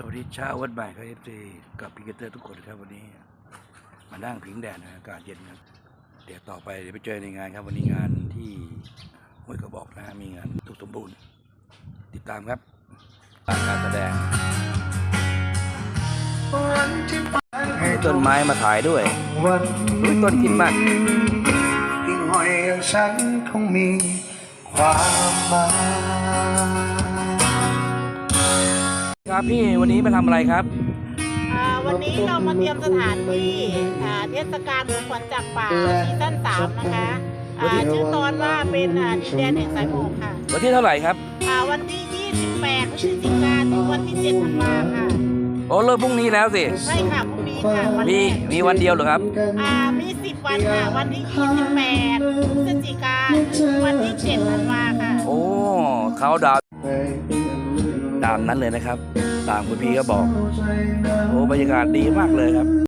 สวัสดีเช้าวันใหม่ครับเอฟซีกับพิกเตอร์ทุกคนครับวันนี้ มานั่งพิงแดดนะอากาศเย็นครับเดี๋ยวต่อไปเดี๋ยวไปเจอในงานครับวันนี้งานที่ห้วยกระบอกนะฮะมีงานทุกสมบูรณ์ ติดตามครับการแสดงให้ต้นไม้มาถ่ายด้วยวันอุ๊ยต้นกินมากหิ่งหอยอย่างฉันคงมีความหมาย ครับพี่วันนี้มาทำอะไรครับ อ่าวันนี้เรามาเตรียมสถานที่อ่าเทศกาลของขวัญจากป่าซีซั่นสามนะคะอ่าชื่อตอนว่าเป็นอ่าดินแดนแห่งสายหมอกค่ะวันที่เท่าไหร่ครับอ่าวันที่ 28พฤศจิกายนถึงวันที่7ธันวาค่ะโอ้เริ่มพรุ่งนี้แล้วสิใช่ค่ะพรุ่งนี้ค่ะวันมีแรกมีวันเดียวเหรอครับ อ่ามี 10 วันค่ะ วันที่ 28พฤศจิกายนถึงวันที่7ธันวาค่ะ โอ้เขาดาวน์ตามนั้นเลยนะครับ ตามคุณพี่ก็บอก โอ้บรรยากาศดีมากเลยครับ